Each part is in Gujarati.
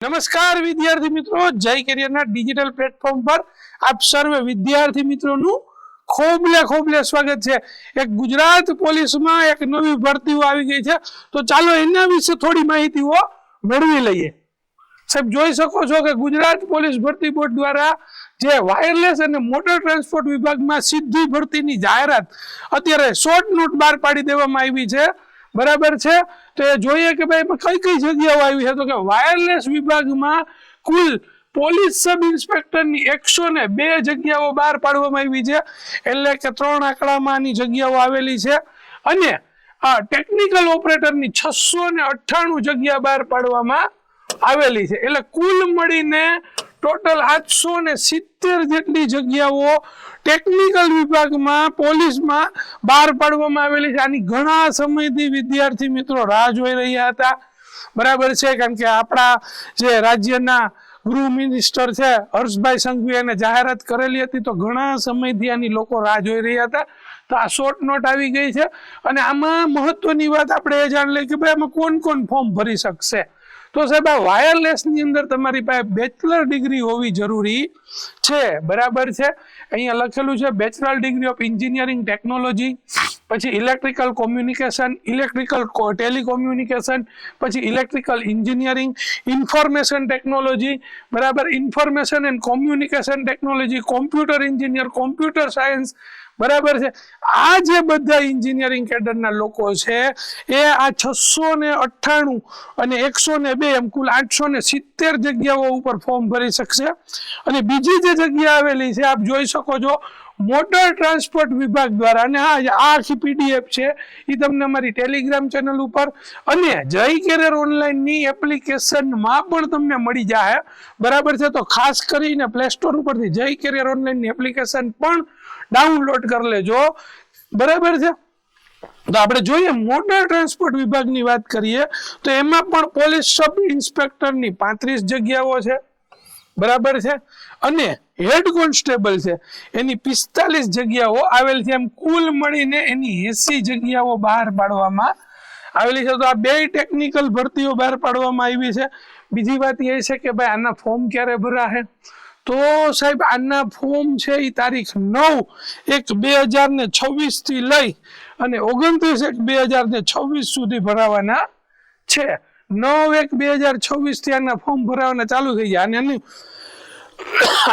નમસ્કાર વિદ્યાર્થી મિત્રો, જય કેરિયરના ડિજિટલ પ્લેટફોર્મ પર આપ સર્વે વિદ્યાર્થી મિત્રોનું ખોબલે ખોબલે સ્વાગત છે. એક ગુજરાત પોલીસમાં એક નવી ભરતીઓ આવી ગઈ છે. તો ચાલો એના વિશે થોડી માહિતીઓ મેળવી લઈએ. સાહેબ, જોઈ શકો છો કે ગુજરાત પોલીસ ભરતી બોર્ડ દ્વારા જે વાયરલેસ અને મોટર ટ્રાન્સપોર્ટ વિભાગમાં સીધી ભરતીની જાહેરાત અત્યારે શોર્ટ નોટ બહાર પાડી દેવામાં આવી છે. બરાબર છે? તો એ જોઈએ કે ભાઈ કઈ કઈ જગ્યાઓ આવી છે? તો કે વાયરલેસ વિભાગમાં કુલ પોલીસ સબ ઇન્સ્પેક્ટરની એકસો ને બે જગ્યાઓ બહાર પાડવામાં આવી છે. એટલે કે ત્રણ આંકડામાં આની જગ્યાઓ આવેલી છે. અને આ ટેકનિકલ ઓપરેટરની છસો ને અઠ્ઠાણું જગ્યા બહાર પાડવામાં આવેલી છે. એટલે કુલ મળીને ટોટલ આઠસો ને સિત્તેર જેટલી જગ્યાઓ ટેકનિકલ વિભાગમાં, પોલીસમાં બહાર પાડવામાં આવેલી છે. આની ઘણા સમયથી વિદ્યાર્થી મિત્રો રાહ જોઈ રહ્યા હતા. બરાબર છે, કારણ કે આપણા જે રાજ્યના ગૃહ મિનિસ્ટર છે, હર્ષભાઈ સંઘવી એને જાહેરાત કરેલી હતી, તો ઘણા સમયથી આની લોકો રાહ જોઈ રહ્યા હતા. તો આ શોર્ટ નોટ આવી ગઈ છે. અને આમાં મહત્વની વાત આપણે એ જાણી લઈએ કે ભાઈ આમાં કોણ કોણ ફોર્મ ભરી શકશે? તો સાહેબ, આ વાયરલેસની અંદર તમારી પાસે બેચલર ડિગ્રી હોવી જરૂરી છે. બરાબર છે? અહીંયા લખેલું છે bachelor degree of engineering technology પછી ઇલેક્ટ્રિકલ કોમ્યુનિકેશન ઇલેક્ટ્રિકલ ટેલિકોમ્યુનિકેશન પછી ઇલેક્ટ્રિકલ એન્જિનિયરિંગ ઇન્ફોર્મેશન ટેકનોલોજી બરાબર? Information and communication technology computer engineer computer science બરાબર છે? આ જે બધા એન્જિનિયરિંગ કેડરના લોકો છે, એ આ છસો ને અઠ્ઠાણું અને એકસો ને બે એમ કુલ આઠસો ને સિત્તેર જગ્યાઓ ઉપર ફોર્મ ભરી શકશે. અને બીજી જે જગ્યા આવેલી છે, આપ જોઈ શકો છો મોટર ટ્રાન્સપોર્ટ વિભાગ દ્વારા અને આ આખી પીડીએફ છે એ તમને અમારી ટેલિગ્રામ ચેનલ ઉપર અને જય કેરિયર ઓનલાઈનની એપ્લિકેશનમાં પણ તમને મળી જાય બરાબર છે? તો ખાસ કરીને પ્લે સ્ટોર ઉપરથી જય કેરિયર ઓનલાઈનની એપ્લિકેશન પણ ડાઉનલોડ કરી લેજો. બરાબર છે? તો આપણે જોઈએ મોટર ટ્રાન્સપોર્ટ વિભાગની વાત કરીએ, તો એમાં પણ પોલીસ સબ ઇન્સ્પેક્ટરની પાંત્રીસ જગ્યાઓ છે. બરાબર છે? અને હેડ કોન્સ્ટેબલ છે, એની પિસ્તાલીસ જગ્યાઓ આવેલ છે. એમ કુલ મળીને એની એસી જગ્યાઓ બહાર પાડવામાં આવેલી છે. તો આ બે ટેકનિકલ ભરતીઓ બહાર પાડવામાં આવી છે. બીજી વાત એ છે કે ભાઈ, આના ફોર્મ ક્યારે ભરાશે? તો સાહેબ, આના ફોર્મ છે એ તારીખ નવ એક બે હજાર ને છવ્વીસથી લઈ અને ઓગણત્રીસ એક બે હજાર ને છવ્વીસ સુધી ભરાવાના છે. નવ એક બે હજાર છવ્વીસથી આના ફોર્મ ભરાવાના ચાલુ થઈ ગયા. અને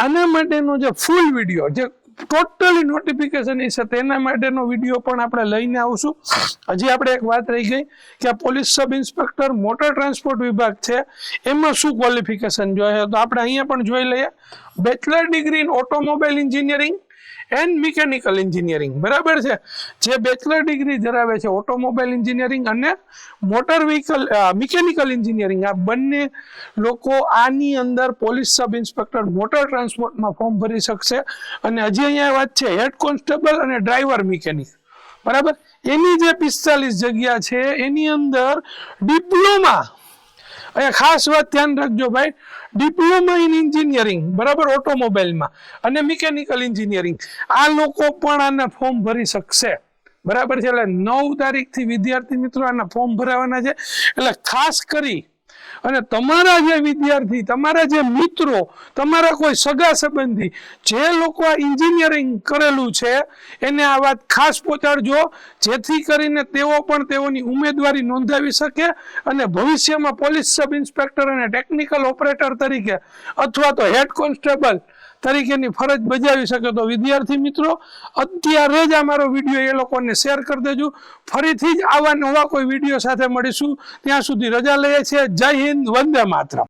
આના માટેનો જે ફૂલ વીડિયો જે ટોટલી નોટિફિકેશન છે તેના માટેનો વીડિયો પણ આપણે લઈને આવશું. હજી આપણે એક વાત રહી ગઈ કે આ police sub inspector motor transport વિભાગ છે, એમાં શું ક્વોલિફિકેશન જોઈએ તો આપણે અહીંયા પણ જોઈ લઈએ. Bachelor degree in automobile engineering and mechanical engineering બરાબર છે? જે બેચલર ડિગ્રી ધરાવે છે ઓટોમોબાઈલ એન્જિનિયરિંગ અને મોટર વ્હીકલ મિકેનિકલ એન્જિનિયરિંગ આ બંને લોકો આની અંદર પોલીસ સબ ઇન્સ્પેક્ટર મોટર ટ્રાન્સપોર્ટમાં ફોર્મ ભરી શકશે. અને હજી અહીંયા વાત છે હેડ કોન્સ્ટેબલ અને ડ્રાઈવર મિકેનિક બરાબર? એની જે પિસ્તાલીસ જગ્યા છે, એની અંદર ડિપ્લોમા અહીંયા ખાસ વાત ધ્યાન રાખજો ભાઈ. ડિપ્લોમા ઇન એન્જિનિયરિંગ બરાબર ઓટોમોબાઈલમાં અને મિકેનિકલ એન્જિનિયરિંગ આ લોકો પણ આના ફોર્મ ભરી શકશે. બરાબર છે? એટલે નવ તારીખથી વિદ્યાર્થી મિત્રો આના ફોર્મ ભરાવાના છે. એટલે ખાસ કરી અને તમારા જે વિદ્યાર્થી, તમારા જે મિત્રો, તમારા કોઈ સગા સંબંધી, જે લોકો આ એન્જિનિયરિંગ કરેલું છે, એને આ વાત ખાસ પહોંચાડજો, જેથી કરીને તેઓ પણ તેઓની ઉમેદવારી નોંધાવી શકે અને ભવિષ્યમાં પોલીસ સબ ઇન્સ્પેક્ટર અને ટેકનિકલ ઓપરેટર તરીકે, અથવા તો હેડ કોન્સ્ટેબલ તરીકેની ફરજ બજાવી શકે તો વિદ્યાર્થી મિત્રો, અત્યારે જ આ મારો વીડિયો એ લોકોને શેર કરી દેજો. ફરીથી જ આવા નવા કોઈ વીડિયો સાથે મળીશું. ત્યાં સુધી રજા લઈએ છીએ. જય હિન્દ, વંદે માતરમ.